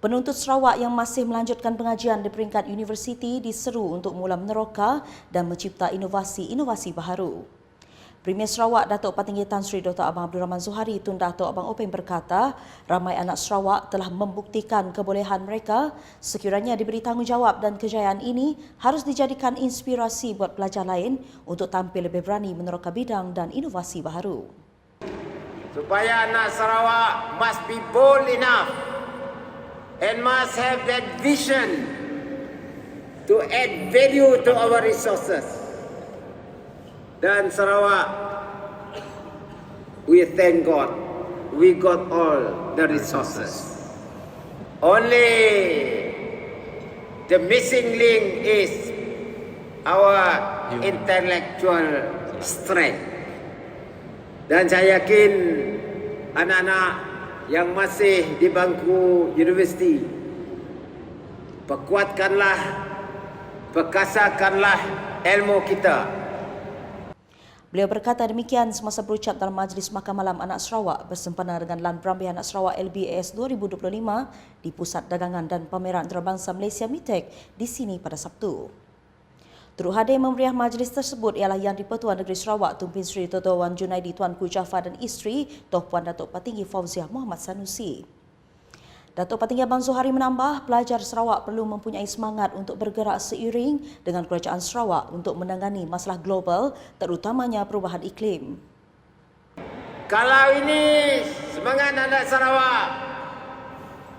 Penuntut Sarawak yang masih melanjutkan pengajian di peringkat universiti diseru untuk mula meneroka dan mencipta inovasi-inovasi baharu. Premier Sarawak Datuk Patinggi Tan Sri Dr. Abang Abdul Rahman Zuhari Tun Datuk Abang Openg berkata, ramai anak Sarawak telah membuktikan kebolehan mereka sekiranya diberi tanggungjawab dan kejayaan ini harus dijadikan inspirasi buat pelajar lain untuk tampil lebih berani meneroka bidang dan inovasi baharu. supaya anak Sarawak must be bold enough and must have that vision to add value to our resources. Dan Sarawak, we thank God, we got all the resources. Only the missing link is our intellectual strength. Dan saya yakin anak-anak yang masih di bangku universiti perkuatkanlah perkasakanlah ilmu kita Beliau berkata demikian semasa berucap dalam Majlis Makan Malam Anak Sarawak bersempena dengan Lan Berambil Anak Sarawak LBAS 2025 di Pusat Dagangan dan Pameran Antarabangsa Malaysia MITEC di sini pada Sabtu. Turut hadir memeriah majlis tersebut ialah Yang di-Pertuan Negeri Sarawak Tumpin Sri Toto Wan Junaidi Tuanku Jaafar dan isteri Toh Puan Datuk Patinggi Fauziah Muhammad Sanusi. Datuk Patinggi Abang Zuhari menambah, pelajar Sarawak perlu mempunyai semangat untuk bergerak seiring dengan kerajaan Sarawak untuk menangani masalah global terutamanya perubahan iklim. kalau ini semangat anak Sarawak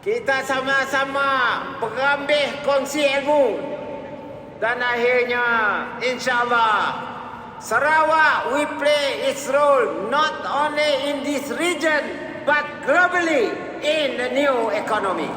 kita sama-sama berambil kongsi ilmu dan akhirnya insyaallah Sarawak we play its role not only in this region but globally in the new economy.